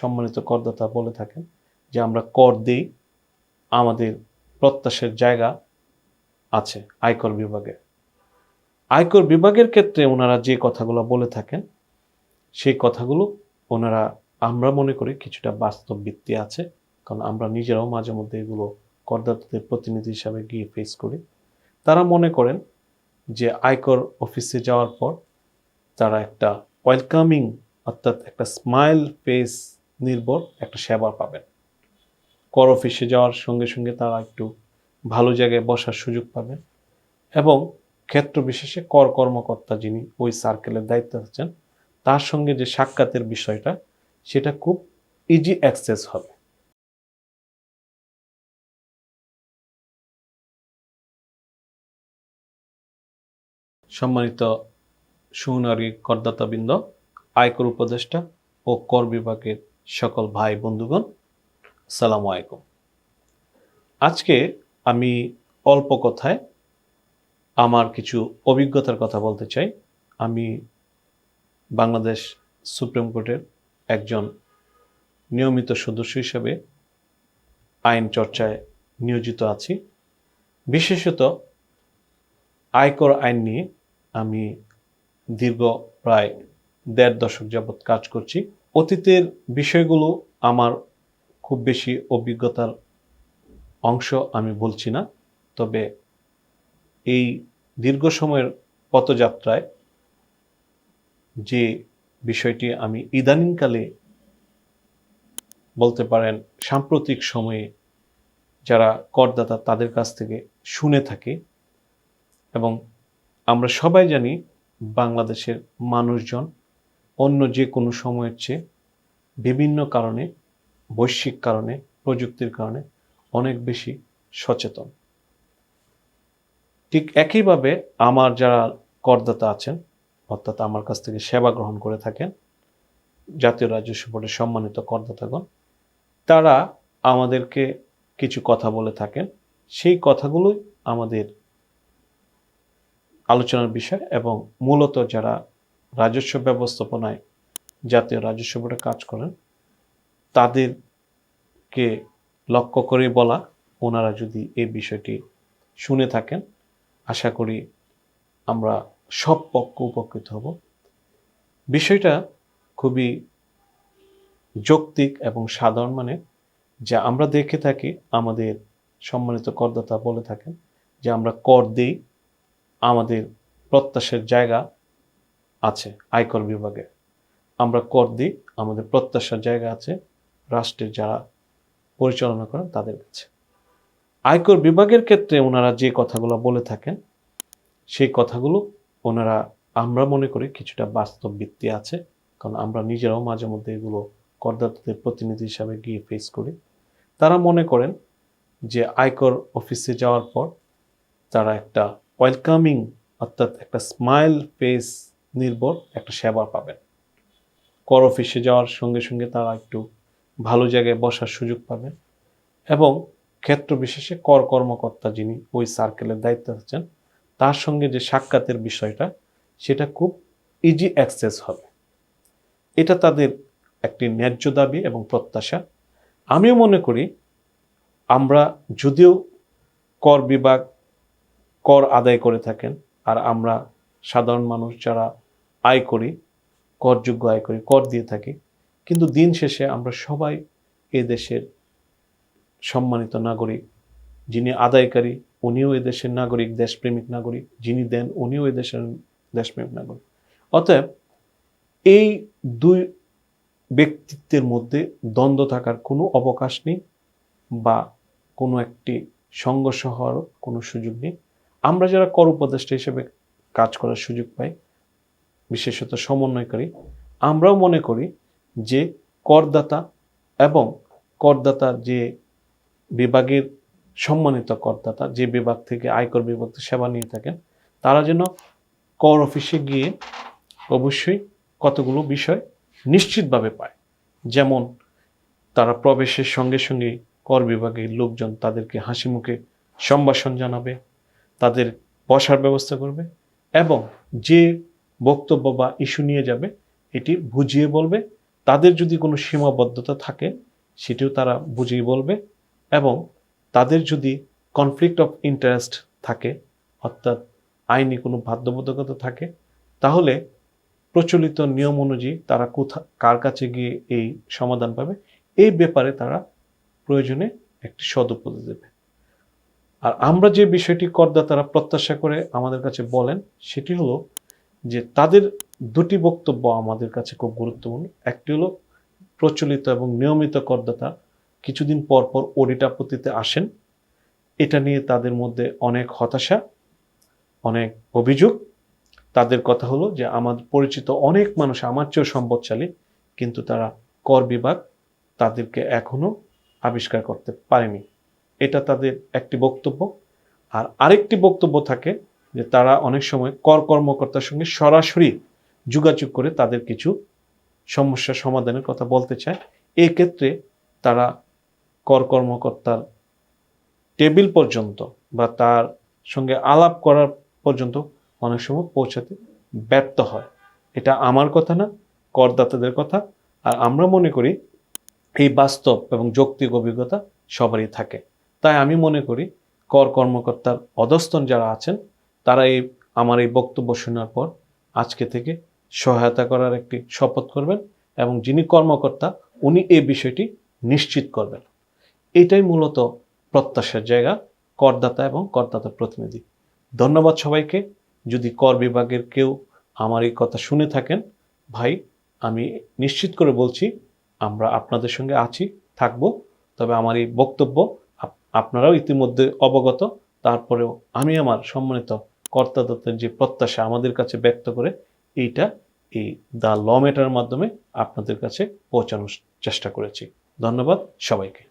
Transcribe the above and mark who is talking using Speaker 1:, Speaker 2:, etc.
Speaker 1: সম্মানিত করদাতা বলে থাকেন যে আমরা কর দিই, আমাদের প্রত্যাশের জায়গা আছে আয়কর বিভাগে আয়কর বিভাগের ক্ষেত্রে ওনারা যে কথাগুলো বলে থাকেন, সেই কথাগুলো ওনারা আমরা মনে করি কিছুটা বাস্তব ভিত্তি আছে, কারণ আমরা নিজেরাও মাঝে মধ্যে এগুলো করদাতাদের প্রতিনিধি হিসাবে গিয়ে ফেস করি। তারা মনে করেন যে আয়কর অফিসে যাওয়ার পর তারা একটা ওয়েলকামিং অর্থাৎ একটা স্মাইল ফেস নির্ভর একটা সেবা পাবেন। কর অফিসে যাওয়ার সঙ্গে সঙ্গে তারা একটু ভালো জায়গায় বসার সুযোগ পাবেন এবং ক্ষেত্র বিশেষে কর কর্মকর্তা যিনি ওই সার্কেলের দায়িত্বে আছেন, তার সঙ্গে যে সাক্ষাতের বিষয়টা, সেটা খুব ইজি অ্যাক্সেস হবে। সম্মানিত সুনারী করদাতাবৃন্দ, আয়কর উপদেষ্টা ও কর বিভাগের সকল ভাই বন্ধুগণ সালাম আলাইকুম। আজকে আমি অল্প কথায় আমার কিছু অভিজ্ঞতার কথা বলতে চাই। আমি বাংলাদেশ সুপ্রিম কোর্টের একজন নিয়মিত সদস্য হিসেবে আইন চর্চায় নিয়োজিত আছি। বিশেষত আয়কর আইন নিয়ে আমি দীর্ঘ প্রায় দেড় দশক যাবৎ কাজ করছি। অতীতের বিষয়গুলো আমার খুব বেশি অভিজ্ঞতার অংশ আমি বলছি না, তবে এই দীর্ঘ সময়ের পথযাত্রায় যে বিষয়টি আমি ইদানিংকালে বলতে পারেন সাম্প্রতিক সময়ে যারা করদাতা তাদের কাছ থেকে শুনে থাকে এবং আমরা সবাই জানি বাংলাদেশের মানুষজন অন্য যে কোনো সময়ের চেয়ে বিভিন্ন কারণে, বৈশ্বিক কারণে, প্রযুক্তির কারণে অনেক বেশি সচেতন। ঠিক একইভাবে আমার যারা করদাতা আছেন, অর্থাৎ আমার কাছ থেকে সেবা গ্রহণ করে থাকেন, জাতীয় রাজস্ব বোর্ডের সম্মানিত করদাতাগণ, তারা আমাদেরকে কিছু কথা বলে থাকেন। সেই কথাগুলোই আমাদের আলোচনার বিষয় এবং মূলত যারা রাজস্ব ব্যবস্থাপনায় জাতীয় রাজস্ব বোর্ডে কাজ করেন, তাদেরকে লক্ষ্য করে বলা, ওনারা যদি এই বিষয়টি শুনে থাকেন, আশা করি আমরা সব পক্ষ উপকৃত হব। বিষয়টা খুবই যৌক্তিক এবং সাধারণ মানে যা আমরা দেখে থাকি, আমাদের সম্মানিত করদাতা বলে থাকেন যে আমরা কর দিই, আমাদের প্রত্যাশের জায়গা আছে আয়কর বিভাগে। আমরা কর দিই, আমাদের প্রত্যাশার জায়গা আছে, রাষ্ট্রের যারা পরিচালনা করেন তাদের কাছে। আয়কর বিভাগের ক্ষেত্রে ওনারা যে কথাগুলো বলে থাকেন, সেই কথাগুলো ওনারা, আমরা মনে করি কিছুটা বাস্তব ভিত্তি আছে, কারণ আমরা নিজেরাও মাঝে মধ্যে এগুলো করদাতাদের প্রতিনিধি হিসাবে গিয়ে ফেস করি। তারা মনে করেন যে আয়কর অফিসে যাওয়ার পর তারা একটা ওয়েলকামিং অর্থাৎ একটা স্মাইল ফেস নির্ভর একটা সেবা পাবেন। কর অফিসে যাওয়ার সঙ্গে সঙ্গে তারা একটু ভালো জায়গায় বসার সুযোগ পাবেন এবং ক্ষেত্র বিশেষে কর কর্মকর্তা যিনি ওই সার্কেলের দায়িত্বে আছেন, তার সঙ্গে যে সাক্ষাতের বিষয়টা, সেটা খুব ইজি অ্যাক্সেস হবে। এটা তাদের একটি ন্যায্য দাবি এবং প্রত্যাশা। আমিও মনে করি আমরা যদিও কর বিভাগ কর আদায় করে থাকেন, আর আমরা সাধারণ মানুষ যারা আয় করি, করযোগ্য আয় করি, কর দিয়ে থাকি। কিন্তু দিন শেষে আমরা সবাই এ দেশের সম্মানিত নাগরিক, যিনি আদায়কারী, উনিও এ দেশের নাগরিক, দেশপ্রেমিক নাগরিক, যিনি দেন, উনিও এ দেশের দেশপ্রেমিক নাগরিক। অতএব এই দুই ব্যক্তিত্বের মধ্যে দ্বন্দ্ব থাকার কোনো অবকাশ নেই বা কোনো একটি সংঘর্ষ হওয়ার কোনো সুযোগ নেই। আমরা যারা কর উপদেষ্টা হিসেবে কাজ করার সুযোগ পাই, বিশেষত সমন্বয়কারী। আমরাও মনে করি যে করদাতা এবং করদাতার যে বিভাগের সম্মানিত করদাতা, যে বিভাগ থেকে আয়কর বিভাগ সেবা নিয়ে থাকেন, তারা যেন কর অফিসে গিয়ে অবশ্যই কতগুলো বিষয় নিশ্চিতভাবে পায়। যেমন তারা প্রবেশের সঙ্গে সঙ্গে কর বিভাগের লোকজন তাদেরকে হাসি মুখে সম্ভাষণ জানাবে, তাদের বসার ব্যবস্থা করবে এবং যে বক্তব্য বা ইস্যু নিয়ে যাবে, এটি বুঝিয়ে বলবে। তাদের যদি কোনো সীমাবদ্ধতা থাকে, সেটিও তারা বুঝিয়ে বলবে এবং তাদের যদি কনফ্লিক্ট অফ ইন্টারেস্ট থাকে, অর্থাৎ আইনি কোনো বাধ্যবাধকতা থাকে, তাহলে প্রচলিত নিয়ম অনুযায়ী তারা কোথা, কার কাছে গিয়ে এই সমাধান পাবে, এই ব্যাপারে তারা প্রয়োজনে একটি সদুপদেশ দেবে। আর আমরা যে বিষয়টি করদাতারা প্রত্যাশা করে আমাদের কাছে বলেন, সেটি হলো যে তাদের দুটি বক্তব্য আমাদের কাছে খুব গুরুত্বপূর্ণ। একটি হলো, প্রচলিত এবং নিয়মিত করদাতা কিছুদিন পর পর অডিট আপত্তিতে আসেন। এটা নিয়ে তাদের মধ্যে অনেক হতাশা, অনেক অভিযোগ। তাদের কথা হলো যে আমাদের পরিচিত অনেক মানুষ আমার চেয়েও সম্পদশালী, কিন্তু তারা কর বিভাগ তাদেরকে এখনও আবিষ্কার করতে পারেনি। এটা তাদের একটি বক্তব্য। আর আরেকটি বক্তব্য থাকে যে তারা অনেক সময় কর কর্মকর্তার সঙ্গে সরাসরি যোগাযোগ করে তাদের কিছু সমস্যা সমাধানের কথা বলতে চায়। এই ক্ষেত্রে তারা কর কর্মকর্তার টেবিল পর্যন্ত বা তার সঙ্গে আলাপ করার পর্যন্ত অনেক সময় পৌঁছাতে ব্যর্থ হয়। এটা আমার কথা না, করদাতাদের কথা। আর আমরা মনে করি এই বাস্তব এবং যৌক্তিক অভিজ্ঞতা সবারই থাকে। তাই আমি মনে করি কর কর্মকর্তার অধস্তন যারা আছেন, তারা এই আমার এই বক্তব্য শোনার পর আজকে থেকে সহায়তা করার একটি শপথ করবেন এবং যিনি কর্মকর্তা, উনি এই বিষয়টি নিশ্চিত করবেন। এটাই মূলত প্রত্যাশার জায়গা, করদাতা এবং করদাতা প্রতিনিধি। ধন্যবাদ সবাইকে। যদি কর বিভাগের কেউ আমার এই কথা শুনে থাকেন, ভাই, আমি নিশ্চিত করে বলছি, আমরা আপনাদের সঙ্গে আছি, থাকব, তবে আমার এই বক্তব্য আপনারাও ইতিমধ্যে অবগত। তারপরেও আমি আমার সম্মানিত কর্তাদত্তের যে প্রত্যাশা আমাদের কাছে ব্যক্ত করে, এইটা এই দ্য ল মাধ্যমে আপনাদের কাছে পৌঁছানোর চেষ্টা করেছি। ধন্যবাদ সবাইকে।